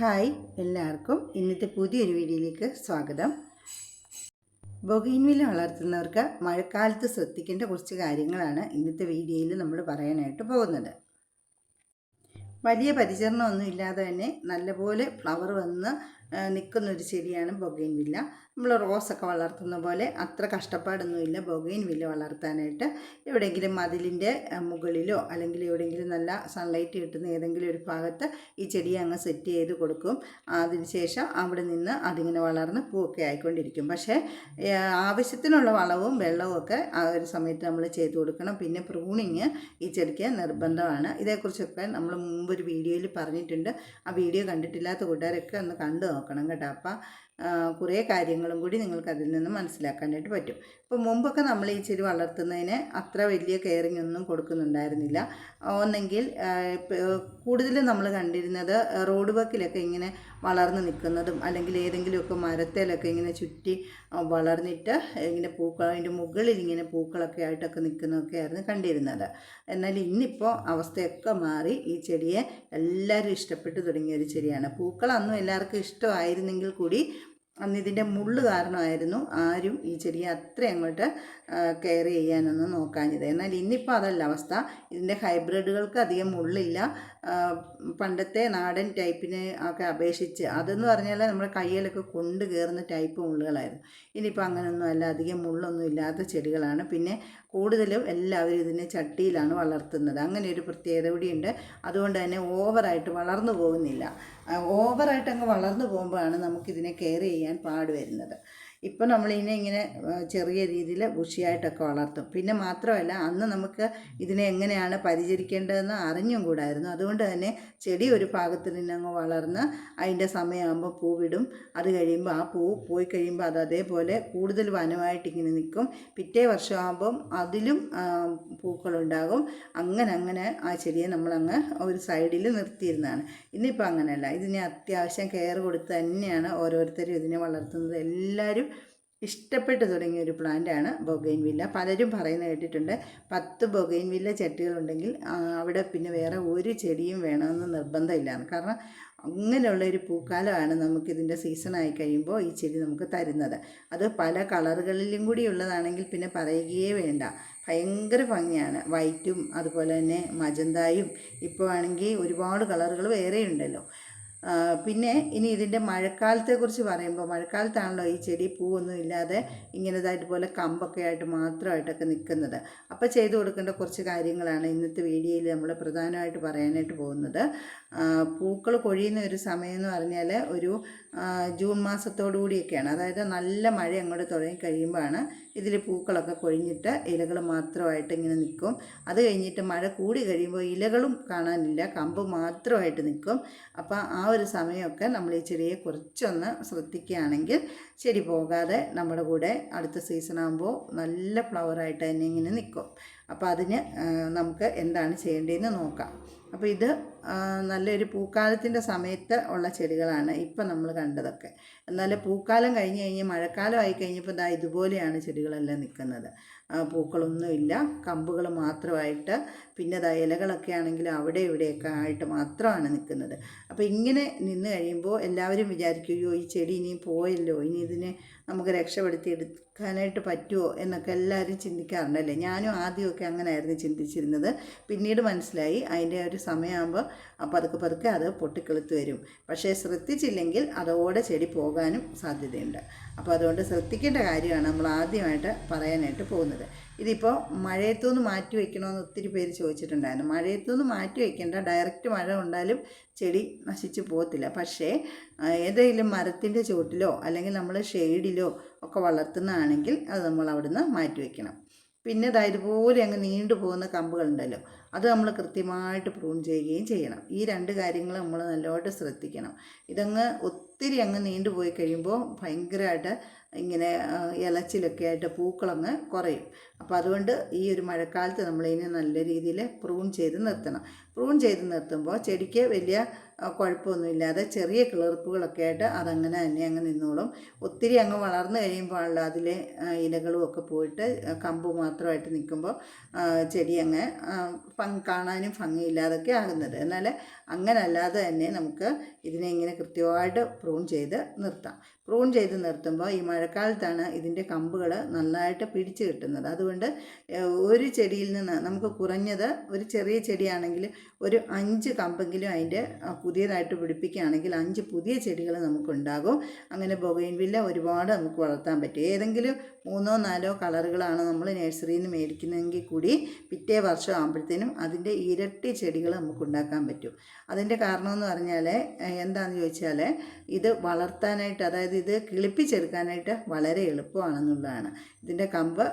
Hi എല്ലാവർക്കും ഇന്നത്തെ പുതിയൊരു വീഡിയോയിലേക്ക് സ്വാഗതം. ബൊഗൈൻവില്ല വളർത്തുന്നവർക്ക് മഴക്കാലത്ത് ശ്രദ്ധിക്കേണ്ട കുറച്ച് കാര്യങ്ങളാണ് ഇന്നത്തെ വീഡിയോയിൽ നമ്മൾ പറയാനായിട്ട് പോകുന്നത്. വലിയ പരിചരണമൊന്നും ഇല്ലാതെ തന്നെ നല്ലപോലെ ഫ്ലവർ വന്ന് നിൽക്കുന്നൊരു ചെടിയാണ് ബൊഗൈൻവില്ല നമ്മൾ റോസൊക്കെ വളർത്തുന്ന പോലെ അത്ര കഷ്ടപ്പാടൊന്നുമില്ല. ബൊഗൈൻവില്ല വളർത്താനായിട്ട്. എവിടെയെങ്കിലും മതിലിന്റെ മുകളിലോ അല്ലെങ്കിൽ എവിടെയെങ്കിലും നല്ല സൺലൈറ്റ് കിട്ടുന്ന ഏതെങ്കിലും ഒരു ഭാഗത്ത് ഈ ചെടി അങ്ങ് സെറ്റ് ചെയ്ത് കൊടുക്കും. അതിനുശേഷം അവിടെ നിന്ന് അതിങ്ങനെ വളർന്ന് പൂവൊക്കെ ആയിക്കൊണ്ടിരിക്കും. പക്ഷേ ആവശ്യത്തിനുള്ള വളവും വെള്ളവും ഒക്കെ ആ ഒരു സമയത്ത് നമ്മൾ ചെയ്തു കൊടുക്കണം. പിന്നെ പ്രൂണിങ് ഈ ചെടിക്ക് നിർബന്ധമാണ്. ഇതേക്കുറിച്ചൊക്കെ നമ്മൾ മുമ്പ് ഒരു വീഡിയോയിൽ പറഞ്ഞിട്ടുണ്ട്. ആ വീഡിയോ കണ്ടിട്ടില്ലാത്ത കൂട്ടുകാരൊക്കെ ഒന്ന് കണ്ടു നോക്കണം കേട്ടോ. അപ്പം കുറേ കാര്യങ്ങളും കൂടി നിങ്ങൾക്ക് അതിൽ നിന്ന് മനസ്സിലാക്കാനായിട്ട് പറ്റും. ഇപ്പോൾ മുമ്പൊക്കെ നമ്മൾ ഈ ചെടി വളർത്തുന്നതിന് അത്ര വലിയ കെയറിങ് ഒന്നും കൊടുക്കുന്നുണ്ടായിരുന്നില്ല. ഒന്നെങ്കിൽ കൂടുതലും നമ്മൾ കണ്ടിരുന്നത് റോഡ് വർക്കിലൊക്കെ ഇങ്ങനെ വളർന്ന് നിൽക്കുന്നതും അല്ലെങ്കിൽ ഏതെങ്കിലുമൊക്കെ മരത്തിലൊക്കെ ഇങ്ങനെ ചുറ്റി വളർന്നിട്ട് ഇങ്ങനെ പൂക്കൾ അതിന്റെ മുകളിൽ ഇങ്ങനെ പൂക്കളൊക്കെ ആയിട്ടൊക്കെ നിൽക്കുന്നതൊക്കെ ആയിരുന്നു കണ്ടിരുന്നത്. എന്നാൽ ഇന്നിപ്പോൾ അവസ്ഥയൊക്കെ മാറി. ഈ ചെടിയെ എല്ലാവരും ഇഷ്ടപ്പെട്ടു തുടങ്ങിയ ഒരു ചെടിയാണ്. പൂക്കൾ അന്നും എല്ലാവർക്കും ഇഷ്ടമായിരുന്നെങ്കിൽ കൂടി അന്ന് ഇതിന്റെ മുള്ള് കാരണമായിരുന്നു ആരും ഈ ചെടിയെ അത്ര അങ്ങോട്ട് കെയർ ചെയ്യാനൊന്നും നോക്കാഞ്ഞത്. എന്നാൽ ഇന്നിപ്പോൾ അതല്ല അവസ്ഥ. ഇതിന്റെ ഹൈബ്രിഡുകൾക്ക് അധികം മുള്ളില്ല. പണ്ടത്തെ നാടൻ ടൈപ്പിനെ ഒക്കെ അപേക്ഷിച്ച് അതെന്ന് പറഞ്ഞാൽ നമ്മുടെ കയ്യിലൊക്കെ കൊണ്ട് കയറുന്ന ടൈപ്പ് മുള്ളുകളായിരുന്നു. ഇനിയിപ്പോൾ അങ്ങനെയൊന്നും അല്ല. അധികം മുള്ളൊന്നും ഇല്ലാത്ത ചെടികളാണ്. പിന്നെ കൂടുതലും എല്ലാവരും ഇതിനെ ചട്ടിയിലാണ് വളർത്തുന്നത്. അങ്ങനെ ഒരു പ്രത്യേകത കൂടിയുണ്ട്. അതുകൊണ്ട് തന്നെ ഓവറായിട്ട് വളർന്നു പോകുന്നില്ല. ഓവറായിട്ട് അങ്ങ് വളർന്നു പോകുമ്പോഴാണ് നമുക്കിതിനെ കെയർ ചെയ്യാൻ പാട് വരുന്നത്. ഇപ്പം നമ്മളിതിനെ ഇങ്ങനെ ചെറിയ രീതിയിൽ ബുഷിയായിട്ടൊക്കെ വളർത്തും. പിന്നെ മാത്രമല്ല അന്ന് നമുക്ക് ഇതിനെ എങ്ങനെയാണ് പരിചരിക്കേണ്ടതെന്ന് അറിഞ്ഞും കൂടായിരുന്നു. അതുകൊണ്ട് തന്നെ ചെടി ഒരു ഭാഗത്ത് നിന്നങ്ങ് വളർന്ന് അതിന്റെ സമയമാകുമ്പോൾ പൂവിടും. അത് കഴിയുമ്പോൾ ആ പൂ പോയി കഴിയുമ്പോൾ അത് അതേപോലെ കൂടുതൽ വനമായിട്ട് ഇങ്ങനെ നിൽക്കും. പിറ്റേ വർഷമാകുമ്പം അതിലും പൂക്കളുണ്ടാകും. അങ്ങനെ അങ്ങനെ ആ ചെടിയെ നമ്മളങ്ങ് ഒരു സൈഡിൽ നിർത്തിയിരുന്നതാണ്. ഇന്നിപ്പോൾ അങ്ങനെയല്ല. ഇതിനെ അത്യാവശ്യം കെയർ കൊടുത്ത് തന്നെയാണ് ഓരോരുത്തരും ഇതിനെ വളർത്തുന്നത്. എല്ലാവരും ഇഷ്ടപ്പെട്ടു തുടങ്ങിയ ഒരു പ്ലാന്റാണ് ബൊഗൈൻ വില്ല. പലരും പറയുന്നത് കേട്ടിട്ടുണ്ട് പത്ത് ബൊഗൈൻ വില്ല ചട്ടികളുണ്ടെങ്കിൽ അവിടെ പിന്നെ വേറെ ഒരു ചെടിയും വേണമെന്ന് നിർബന്ധമില്ലാന്ന്. കാരണം അങ്ങനെയുള്ള ഒരു പൂക്കാലമാണ് നമുക്കിതിന്റെ സീസണായി കഴിയുമ്പോൾ ഈ ചെടി നമുക്ക് തരുന്നത്. അത് പല കളറുകളിലും കൂടി ഉള്ളതാണെങ്കിൽ പിന്നെ പറയുകയേ വേണ്ട. ഭയങ്കര ഭംഗിയാണ്. വൈറ്റും അതുപോലെ തന്നെ മജന്തായും ഇപ്പോൾ ആണെങ്കിൽ ഒരുപാട് കളറുകൾ വേറെയുണ്ടല്ലോ. പിന്നെ ഇനി ഇതിന്റെ മഴക്കാലത്തെക്കുറിച്ച് പറയുമ്പോൾ മഴക്കാലത്താണല്ലോ ഈ ചെടി പൂവൊന്നും ഇല്ലാതെ ഇങ്ങനെതായിട്ട് പോലെ കമ്പൊക്കെ ആയിട്ട് മാത്രമായിട്ടൊക്കെ നിൽക്കുന്നത്. അപ്പോൾ ചെയ്തു കൊടുക്കേണ്ട കുറച്ച് കാര്യങ്ങളാണ് ഇന്നത്തെ വീഡിയോയിൽ നമ്മൾ പ്രധാനമായിട്ട് പറയാനായിട്ട് പോകുന്നത്. പൂക്കൾ കൊഴിയുന്ന ഒരു സമയം എന്ന് പറഞ്ഞാൽ ഒരു ജൂൺ മാസത്തോടു കൂടിയൊക്കെയാണ്. അതായത് നല്ല മഴ അങ്ങോട്ട് തുടങ്ങി കഴിയുമ്പോഴാണ് ഇതിൽ പൂക്കളൊക്കെ കൊഴിഞ്ഞിട്ട് ഇലകൾ മാത്രമായിട്ട് ഇങ്ങനെ നിൽക്കും അത് കഴിഞ്ഞിട്ട് മഴ കൂടി കഴിയുമ്പോൾ ഇലകളും കാണാനില്ല കമ്പ് മാത്രമായിട്ട് നിൽക്കും അപ്പോൾ ആ ഒരു സമയമൊക്കെ നമ്മൾ ഈ ചെടിയെ കുറച്ചൊന്ന് ശ്രദ്ധിക്കുകയാണെങ്കിൽ ചെടി പോകാതെ നമ്മുടെ കൂടെ അടുത്ത സീസൺ ആകുമ്പോൾ നല്ല ഫ്ലവറായിട്ട് തന്നെ ഇങ്ങനെ നിൽക്കും അപ്പോൾ അതിന് നമുക്ക് എന്താണ് ചെയ്യേണ്ടതെന്ന് നോക്കാം. അപ്പോൾ ഇത് നല്ലൊരു പൂക്കാലത്തിന്റെ സമയത്ത് ഉള്ള ചെടികളാണ് ഇപ്പം നമ്മൾ കണ്ടതൊക്കെ. എന്നാൽ പൂക്കാലം കഴിഞ്ഞ് കഴിഞ്ഞ് മഴക്കാലം ആയി കഴിഞ്ഞപ്പോൾ ഇതാ ഇതുപോലെയാണ് ചെടികളെല്ലാം നിൽക്കുന്നത്. പൂക്കളൊന്നുമില്ല. കമ്പുകൾ മാത്രമായിട്ട് പിന്നെ ദാ ഇലകളൊക്കെ ആണെങ്കിൽ അവിടെ ഇവിടെയൊക്കെ ആയിട്ട് മാത്രമാണ് നിൽക്കുന്നത്. അപ്പോൾ ഇങ്ങനെ നിന്ന് കഴിയുമ്പോൾ എല്ലാവരും വിചാരിക്കുകയോ ഈ ചെടി ഇനി പോയല്ലോ? ഇനി ഇതിനെ നമുക്ക് രക്ഷപ്പെടുത്തി എടുക്കാനായിട്ട് പറ്റുമോ? എന്നൊക്കെ എല്ലാവരും ചിന്തിക്കാറുണ്ടല്ലേ? ഞാനും ആദ്യമൊക്കെ അങ്ങനെയായിരുന്നു ചിന്തിച്ചിരുന്നത്. പിന്നീട് മനസ്സിലായി. അതിന്റെ ഒരു സമയമാകുമ്പോൾ പതുക്കെ പതുക്കെ അത് പൊട്ടിക്കെളുത്ത് വരും. പക്ഷേ ശ്രദ്ധിച്ചില്ലെങ്കിൽ അതോടെ ചെടി പോകാനും സാധ്യതയുണ്ട്. അപ്പോൾ അതുകൊണ്ട് ശ്രദ്ധിക്കേണ്ട കാര്യമാണ് നമ്മൾ ആദ്യമായിട്ട് പറയാനായിട്ട് പോകുന്നത്. ഇതിപ്പോൾ മഴയത്തുനിന്ന് മാറ്റി വയ്ക്കണമെന്ന് ഒത്തിരി പേര് ചോദിച്ചിട്ടുണ്ടായിരുന്നു. മഴയത്തുനിന്ന് മാറ്റി വയ്ക്കേണ്ട ഡയറക്റ്റ് മഴ കൊണ്ടാലും ചെടി നശിച്ചു പോകത്തില്ല. പക്ഷേ ഏതെങ്കിലും മരത്തിന്റെ ചുവട്ടിലോ അല്ലെങ്കിൽ നമ്മൾ ഷെയ്ഡിലോ ഒക്കെ വളർത്തുന്നതാണെങ്കിൽ അത് നമ്മൾ അവിടുന്ന് മാറ്റി വയ്ക്കണം. പിന്നെ ഇതാ ഇതുപോലെ അങ്ങ് നീണ്ടു പോകുന്ന കമ്പുകളുണ്ടല്ലോ അത് നമ്മൾ കൃത്യമായിട്ട് പ്രൂൺ ചെയ്യുകയും ചെയ്യണം. ഈ രണ്ട് കാര്യങ്ങൾ നമ്മൾ നല്ലതായിട്ട് ശ്രദ്ധിക്കണം. ഇതങ്ങ് ഒത്തിരി അങ്ങ് നീണ്ടു പോയി കഴിയുമ്പോൾ ഭയങ്കരമായിട്ട് ഇങ്ങനെ ഇലച്ചിലൊക്കെ ആയിട്ട് പൂക്കളങ്ങ് കുറയും. അപ്പോൾ അതുകൊണ്ട് ഈ ഒരു മഴക്കാലത്ത് നമ്മളിതിനെ നല്ല രീതിയിൽ പ്രൂൺ ചെയ്ത് നിർത്തണം. പ്രൂൺ ചെയ്ത് നിർത്തുമ്പോൾ ചെടിക്ക് വലിയ കുഴപ്പമൊന്നുമില്ലാതെ ചെറിയ കിളിർപ്പുകളൊക്കെ ആയിട്ട് അതങ്ങനെ തന്നെ അങ്ങ് നിന്നോളും. ഒത്തിരി അങ്ങ് വളർന്നു കഴിയുമ്പോഴാണല്ലോ അതിലെ ഇലകളും ഒക്കെ പോയിട്ട് കമ്പ് മാത്രമായിട്ട് നിൽക്കുമ്പോൾ ചെടി അങ്ങ് ഭംഗ് കാണാനും ഭംഗിയില്ലാതൊക്കെ ആകുന്നത്. എന്നാൽ അങ്ങനല്ലാതെ തന്നെ നമുക്ക് ഇതിനെ ഇങ്ങനെ കൃത്യമായിട്ട് പ്രൂൺ ചെയ്ത് നിർത്താം. പ്രൂൺ ചെയ്ത് നിർത്തുമ്പോൾ ഈ മഴക്കാലത്താണ് ഇതിന്റെ കമ്പുകൾ നന്നായിട്ട് പിടിച്ചു കിട്ടുന്നത്. അതുകൊണ്ട് ഒരു ചെടിയിൽ നിന്ന് നമുക്ക് കുറഞ്ഞത് ഒരു ചെറിയ ചെടിയാണെങ്കിൽ ഒരു അഞ്ച് കമ്പെങ്കിലും അതിന്റെ പുതിയതായിട്ട് പിടിപ്പിക്കുകയാണെങ്കിൽ അഞ്ച് പുതിയ ചെടികൾ നമുക്കുണ്ടാകും. അങ്ങനെ ബൊഗൈൻവില്ല ഒരുപാട് നമുക്ക് വളർത്താൻ പറ്റും. ഏതെങ്കിലും മൂന്നോ നാലോ കളറുകളാണ് നമ്മൾ നഴ്സറിയിൽ നിന്ന് മേടിക്കുന്നതെങ്കിൽ കൂടി പിറ്റേ വർഷം ആകുമ്പോഴത്തേനും അതിന്റെ ഇരട്ടി ചെടികൾ നമുക്ക് ഉണ്ടാക്കാൻ പറ്റും. അതിന്റെ കാരണമെന്ന് പറഞ്ഞാൽ എന്താണെന്ന് ചോദിച്ചാൽ ഇത് വളർത്താനായിട്ട് അതായത് ഇത് കിളിപ്പിച്ചെടുക്കാനായിട്ട് വളരെ എളുപ്പമാണെന്നുള്ളതാണ്. ഇതിന്റെ കമ്പ്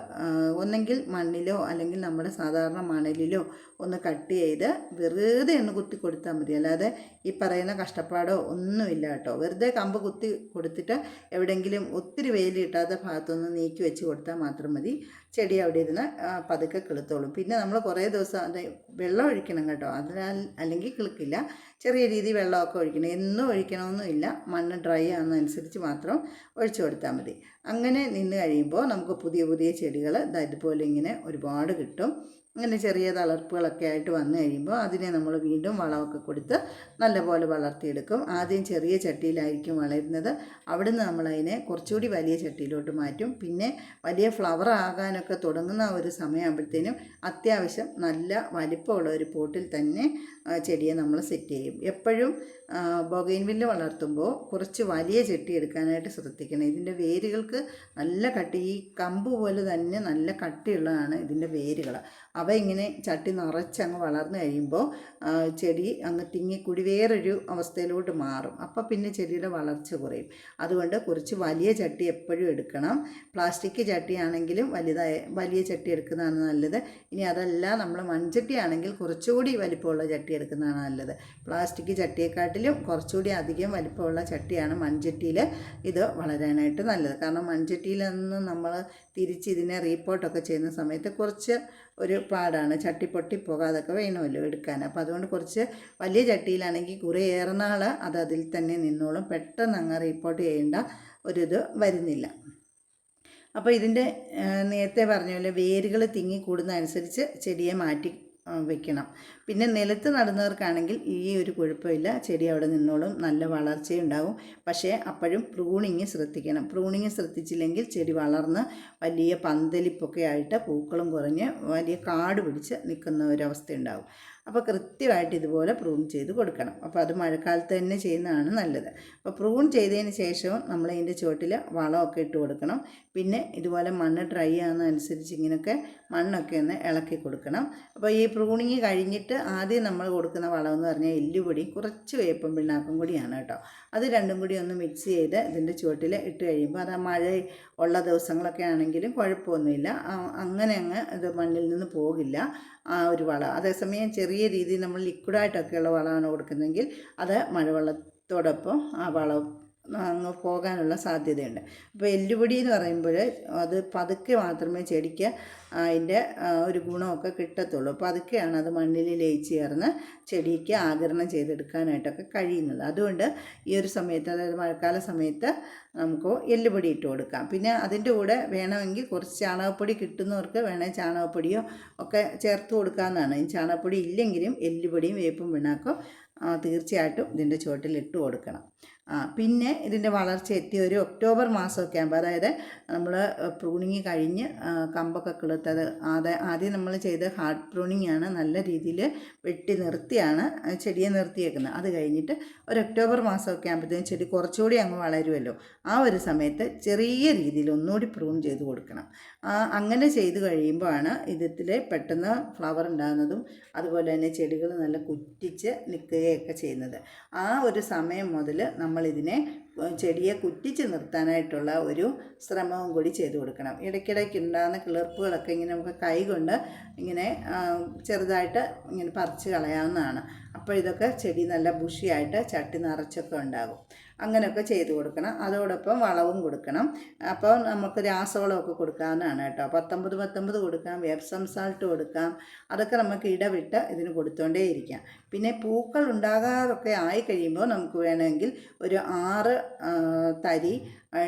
ഒന്നെങ്കിൽ മണ്ണിലോ അല്ലെങ്കിൽ നമ്മുടെ സാധാരണ മണലിലോ ഒന്ന് കട്ട് ചെയ്ത് വെറുതെ ഒന്ന് കുത്തി കൊടുത്താൽ മതി. അല്ലാതെ ഈ പറയുന്ന കഷ്ടപ്പാടോ ഒന്നുമില്ല കേട്ടോ. വെറുതെ കമ്പ് കുത്തി കൊടുത്തിട്ട് എവിടെയെങ്കിലും ഒത്തിരി വെയിൽ കിട്ടാത്ത ഭാഗത്തൊന്ന് നീക്കി വെച്ച് കൊടുത്താൽ മാത്രം മതി. ചെടി അവിടെ ഇരുന്ന് പതുക്കെ കിളുത്തോളും. പിന്നെ നമ്മൾ കുറേ ദിവസം അത് വെള്ളം ഒഴിക്കണം കേട്ടോ. അതിനാൽ അല്ലെങ്കിൽ കിളുക്കില്ല. ചെറിയ രീതിയിൽ വെള്ളമൊക്കെ ഒഴിക്കണം. എന്നും ഒഴിക്കണമെന്നില്ല. മണ്ണ് ഡ്രൈ ആകുന്നതനുസരിച്ച് മാത്രം ഒഴിച്ചു കൊടുത്താൽ മതി. അങ്ങനെ നിന്ന് കഴിയുമ്പോൾ നമുക്ക് പുതിയ പുതിയ ചെടികൾ ഇതുപോലെ ഇങ്ങനെ ഒരുപാട് കിട്ടും. അങ്ങനെ ചെറിയ തളർപ്പുകളൊക്കെ ആയിട്ട് വന്നു കഴിയുമ്പോൾ അതിനെ നമ്മൾ വീണ്ടും വളമൊക്കെ കൊടുത്ത് നല്ലപോലെ വളർത്തിയെടുക്കും. ആദ്യം ചെറിയ ചട്ടിയിലായിരിക്കും വളരുന്നത്. അവിടുന്ന് നമ്മളതിനെ കുറച്ചുകൂടി വലിയ ചട്ടിയിലോട്ട് മാറ്റും. പിന്നെ വലിയ ഫ്ലവർ ആകാനൊക്കെ തുടങ്ങുന്ന ഒരു സമയമാകുമ്പോഴത്തേനും അത്യാവശ്യം നല്ല വലിപ്പമുള്ള ഒരു പോട്ടിൽ തന്നെ ചെടിയെ നമ്മൾ സെറ്റ് ചെയ്യും. എപ്പോഴും ബൊഗൈൻവില്ല വളർത്തുമ്പോൾ കുറച്ച് വലിയ ചെട്ടി എടുക്കാനായിട്ട് ശ്രദ്ധിക്കണം. ഇതിന്റെ വേരുകൾക്ക് നല്ല കട്ടി ഈ കമ്പ് പോലെ തന്നെ നല്ല കട്ടിയുള്ളതാണ് ഇതിന്റെ വേരുകൾ. അവ ഇങ്ങനെ ചട്ടി നിറച്ചങ്ങ് വളർന്നു കഴിയുമ്പോൾ ചെടി അങ്ങ് തിങ്ങിക്കൂടി വേറൊരു അവസ്ഥയിലോട്ട് മാറും. അപ്പോൾ പിന്നെ ചെടിയുടെ വളർച്ച കുറയും. അതുകൊണ്ട് കുറച്ച് വലിയ ചട്ടി എപ്പോഴും എടുക്കണം. പ്ലാസ്റ്റിക് ചട്ടിയാണെങ്കിലും വലുതായ വലിയ ചട്ടി എടുക്കുന്നതാണ് നല്ലത്. ഇനി അതല്ല നമ്മൾ മൺചട്ടിയാണെങ്കിൽ കുറച്ചുകൂടി വലിപ്പമുള്ള ചട്ടി എടുക്കുന്നതാണ് നല്ലത്. പ്ലാസ്റ്റിക് ചട്ടിയെക്കാട്ടിലും കുറച്ചുകൂടി അധികം വലിപ്പമുള്ള ചട്ടിയാണ് മൺചട്ടിയിൽ ഇത് വളരാനായിട്ട് നല്ലത്. കാരണം മൺചട്ടിയിൽ നിന്ന് നമ്മൾ തിരിച്ച് ഇതിനെ റീപ്പോർട്ടൊക്കെ ചെയ്യുന്ന സമയത്ത് കുറച്ച് ഒരു പാടാണ്. ചട്ടി പൊട്ടിപ്പോകാതൊക്കെ വേണമല്ലോ എടുക്കാൻ. അപ്പോൾ അതുകൊണ്ട് കുറച്ച് വലിയ ചട്ടിയിലാണെങ്കിൽ കുറേ ഏറെ നാൾ അത് അതിൽ തന്നെ നിന്നോളും. പെട്ടെന്ന് അങ്ങ് റീപ്പോർട്ട് ചെയ്യേണ്ട ഒരിത് വരുന്നില്ല. അപ്പോൾ ഇതിന്റെ നേരത്തെ പറഞ്ഞ പോലെ വേരുകൾ തിങ്ങി കൂടുന്നതനുസരിച്ച് ചെടിയെ മാറ്റി വെക്കണം. പിന്നെ നിലത്ത് നടുന്നവർക്കാണെങ്കിൽ ഈ ഒരു കുഴപ്പമില്ല. ചെടി അവിടെ നിന്നോളും. നല്ല വളർച്ചയുണ്ടാവും. പക്ഷേ അപ്പോഴും പ്രൂണിങ് ശ്രദ്ധിക്കണം. പ്രൂണിങ് ശ്രദ്ധിച്ചില്ലെങ്കിൽ ചെടി വളർന്ന് വലിയ പന്തലിപ്പൊക്കെ ആയിട്ട് പൂക്കളും കുറഞ്ഞ് വലിയ കാട് പിടിച്ച് നിൽക്കുന്ന ഒരവസ്ഥ അപ്പോൾ കൃത്യമായിട്ട് ഇതുപോലെ പ്രൂൺ ചെയ്ത് കൊടുക്കണം. അപ്പോൾ അത് മഴക്കാലത്ത് തന്നെ ചെയ്യുന്നതാണ് നല്ലത്. അപ്പോൾ പ്രൂൺ ചെയ്തതിന് ശേഷവും നമ്മൾ അതിന്റെ ചുവട്ടിൽ വളമൊക്കെ ഇട്ട് കൊടുക്കണം. പിന്നെ ഇതുപോലെ മണ്ണ് ഡ്രൈ ആകുന്നതനുസരിച്ച് ഇങ്ങനെയൊക്കെ മണ്ണൊക്കെ ഒന്ന് ഇളക്കി കൊടുക്കണം. അപ്പോൾ ഈ പ്രൂണിങ് കഴിഞ്ഞിട്ട് ആദ്യം നമ്മൾ കൊടുക്കുന്ന വളമെന്ന് പറഞ്ഞാൽ എല്ലുപൊടി കുറച്ച് വേപ്പം പിണ്ണാക്കും കൂടിയാണ് കേട്ടോ. അത് രണ്ടും കൂടി ഒന്ന് മിക്സ് ചെയ്ത് ഇതിന്റെ ചുവട്ടിൽ ഇട്ട് കഴിയുമ്പോൾ അത് ആ മഴ ഉള്ള ദിവസങ്ങളൊക്കെ ആണെങ്കിലും കുഴപ്പമൊന്നുമില്ല. അങ്ങനെ അങ്ങ് ഇത് മണ്ണിൽ നിന്ന് പോകില്ല. ആ ഒരു വളം അതേസമയം ചെറിയ രീതിയിൽ നമ്മൾ ലിക്വിഡായിട്ടൊക്കെയുള്ള വളമാണ് കൊടുക്കുന്നതെങ്കിൽ അത് മഴവെള്ളത്തോടൊപ്പം ആ വളം അങ്ങ് പോകാനുള്ള സാധ്യതയുണ്ട്. അപ്പോൾ എല്ലുപൊടി എന്ന് പറയുമ്പോൾ അത് പതുക്കെ മാത്രമേ ചെടിക്ക് അതിന്റെ ഒരു ഗുണമൊക്കെ കിട്ടത്തുള്ളൂ. പതുക്കെയാണ് അത് മണ്ണിൽ ലയിച്ച് ചേർന്ന് ചെടിക്ക് ആകരണം ചെയ്തെടുക്കാനായിട്ടൊക്കെ കഴിയുന്നത്. അതുകൊണ്ട് ഈ ഒരു സമയത്ത് അതായത് മഴക്കാല സമയത്ത് നമുക്ക് എല്ലുപൊടി ഇട്ട് കൊടുക്കാം. പിന്നെ അതിന്റെ കൂടെ വേണമെങ്കിൽ കുറച്ച് ചാണകപ്പൊടി കിട്ടുന്നവർക്ക് വേണേൽ ചാണകപ്പൊടിയോ ഒക്കെ ചേർത്ത് കൊടുക്കാമെന്നാണ് ചാണകപ്പൊടി ഇല്ലെങ്കിലും എല്ലുപൊടിയും വേപ്പും പിണ്ണാക്കോ തീർച്ചയായിട്ടും ഇതിന്റെ ചുവട്ടിൽ ഇട്ട് കൊടുക്കണം. പിന്നെ ഇതിന്റെ വളർച്ച എത്തിയ ഒരു ഒക്ടോബർ മാസമൊക്കെ ആകുമ്പോൾ അതായത് നമ്മൾ പ്രൂണിങ് കഴിഞ്ഞ് കമ്പൊക്കെ കിളുത്തത് അത് ആദ്യം നമ്മൾ ചെയ്ത ഹാർഡ് പ്രൂണിങ് ആണ് നല്ല രീതിയിൽ വെട്ടി നിർത്തിയാണ് ചെടിയെ നിർത്തിയേക്കുന്നത്. അത് കഴിഞ്ഞിട്ട് ഒരു ഒക്ടോബർ മാസമൊക്കെ ആകുമ്പോഴത്തേക്കും ചെടി കുറച്ചുകൂടി അങ്ങ് വളരുമല്ലോ. ആ ഒരു സമയത്ത് ചെറിയ രീതിയിൽ ഒന്നുകൂടി പ്രൂൺ ചെയ്ത് കൊടുക്കണം. അങ്ങനെ ചെയ്ത് കഴിയുമ്പോഴാണ് ഇതിൽ പെട്ടെന്ന് ഫ്ലവർ ഉണ്ടാകുന്നതും അതുപോലെ തന്നെ ചെടികൾ നല്ല കുറ്റിച്ച് നിൽക്കുകയൊക്കെ ചെയ്യുന്നത്. ആ ഒരു സമയം മുതൽ നമ്മളിതിനെ ചെടിയെ കുറ്റിച്ച് നിർത്താനായിട്ടുള്ള ഒരു ശ്രമവും കൂടി ചെയ്തു കൊടുക്കണം. ഇടയ്ക്കിടയ്ക്ക് ഉണ്ടാകുന്ന കിളിർപ്പുകളൊക്കെ ഇങ്ങനെ നമുക്ക് കൈ കൊണ്ട് ഇങ്ങനെ ചെറുതായിട്ട് ഇങ്ങനെ പറിച്ച് കളയാവുന്നതാണ്. അപ്പോൾ ഇതൊക്കെ ചെടി നല്ല ബുഷിയായിട്ട് ചട്ടി നിറച്ചൊക്കെ ഉണ്ടാകും. അങ്ങനെയൊക്കെ ചെയ്തു കൊടുക്കണം. അതോടൊപ്പം വളവും കൊടുക്കണം. അപ്പോൾ നമുക്ക് രാസവളമൊക്കെ കൊടുക്കാവുന്നതാണ് കേട്ടോ. പത്തൊമ്പത് പത്തൊമ്പത് കൊടുക്കാം വേപ്സം സാൾട്ട് കൊടുക്കാം. അതൊക്കെ നമുക്ക് ഇടവിട്ട് ഇതിന് കൊടുത്തോണ്ടേ ഇരിക്കാം പിന്നെ പൂക്കൾ ഉണ്ടാകാതൊക്കെ ആയി കഴിയുമ്പോൾ നമുക്ക് വേണമെങ്കിൽ ഒരു ആറ് 呃代理，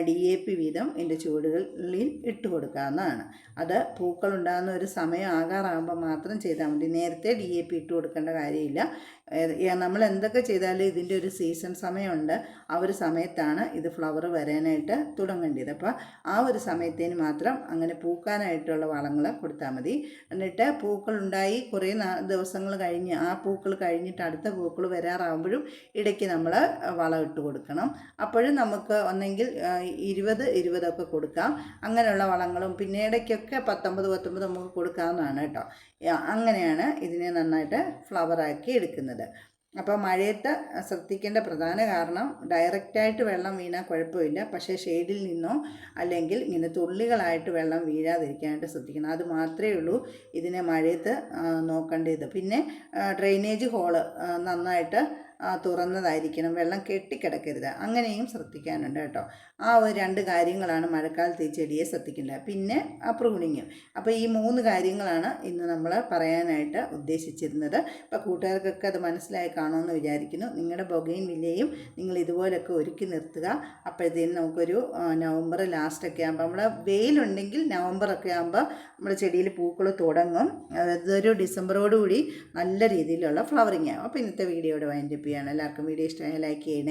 ഡി എ പി വീതം എന്റെ ചുവടുകളിൽ ഇട്ട് കൊടുക്കാവുന്നതാണ്. അത് പൂക്കൾ ഉണ്ടാകുന്ന ഒരു സമയം ആകാറാകുമ്പോൾ മാത്രം ചെയ്താൽ മതി. നേരത്തെ ഡി എ പി ഇട്ട് കൊടുക്കേണ്ട കാര്യമില്ല. നമ്മൾ എന്തൊക്കെ ചെയ്താലും ഇതിന്റെ ഒരു സീസൺ സമയമുണ്ട്. ആ ഒരു സമയത്താണ് ഇത് ഫ്ലവർ വരാനായിട്ട് തുടങ്ങേണ്ടത്. അപ്പോൾ ആ ഒരു സമയത്തേന് മാത്രം അങ്ങനെ പൂക്കാനായിട്ടുള്ള വളങ്ങൾ കൊടുത്താൽ മതി. എന്നിട്ട് പൂക്കൾ ഉണ്ടായി കുറേ ദിവസങ്ങൾ കഴിഞ്ഞ് ആ പൂക്കൾ കഴിഞ്ഞിട്ട് അടുത്ത പൂക്കൾ വരാറാകുമ്പോഴും ഇടയ്ക്ക് നമ്മൾ വളം ഇട്ട് കൊടുക്കണം. അപ്പോഴും നമുക്ക് ഒന്നെങ്കിൽ ഇരുപത് ഇരുപതൊക്കെ കൊടുക്കാം. അങ്ങനെയുള്ള വളങ്ങളും പിന്നെ ഇടയ്ക്കൊക്കെ പത്തൊമ്പത് പത്തൊമ്പത് നമുക്ക് കൊടുക്കാവുന്നതാണ് കേട്ടോ. അങ്ങനെയാണ് ഇതിനെ നന്നായിട്ട് ഫ്ലവറാക്കി എടുക്കുന്നത്. അപ്പോൾ മഴയത്ത് ശ്രദ്ധിക്കേണ്ട പ്രധാന കാരണം ഡയറക്റ്റായിട്ട് വെള്ളം വീണാൽ കുഴപ്പമില്ല. പക്ഷേ ഷെയ്ഡിൽ നിന്നോ അല്ലെങ്കിൽ ഇങ്ങനെ തുള്ളികളായിട്ട് വെള്ളം വീഴാതിരിക്കാനായിട്ട് ശ്രദ്ധിക്കണം. അത് മാത്രമേ ഉള്ളൂ ഇതിനെ മഴയത്ത് നോക്കേണ്ടത്. പിന്നെ ഡ്രെയിനേജ് ഹോൾ നന്നായിട്ട് തുറന്നതായിരിക്കണം. വെള്ളം കെട്ടിക്കിടക്കരുത്. അങ്ങനെയും ശ്രദ്ധിക്കാനുണ്ട് കേട്ടോ. ആ ഒരു രണ്ട് കാര്യങ്ങളാണ് മഴക്കാലത്ത് ഈ ചെടിയെ ശ്രദ്ധിക്കേണ്ടത്. പിന്നെ ആ അപ്പോൾ ഈ മൂന്ന് കാര്യങ്ങളാണ് ഇന്ന് നമ്മൾ പറയാനായിട്ട് ഉദ്ദേശിച്ചിരുന്നത്. അപ്പോൾ കൂട്ടുകാർക്കൊക്കെ അത് മനസ്സിലായി കാണുമെന്ന് വിചാരിക്കുന്നു. നിങ്ങളുടെ ബൊഗയും വില്ലയും നിങ്ങൾ ഇതുപോലൊക്കെ ഒരുക്കി നിർത്തുക. അപ്പോഴത്തേനും നമുക്കൊരു നവംബർ ലാസ്റ്റൊക്കെ ആകുമ്പോൾ നമ്മൾ വെയിലുണ്ടെങ്കിൽ നവംബറൊക്കെ ആകുമ്പോൾ നമ്മുടെ ചെടിയിൽ പൂക്കൾ തുടങ്ങും. അതൊരു ഡിസംബറോടുകൂടി നല്ല രീതിയിലുള്ള ഫ്ലവറിങ് ആകും അപ്പോൾ ഇന്നത്തെ വീഡിയോയുടെ വൈൻഡപ്പ് ചെയ്യാണ് എല്ലാവർക്കും വീഡിയോ ഇഷ്ടമായ ലൈക്ക് ചെയ്യണേ.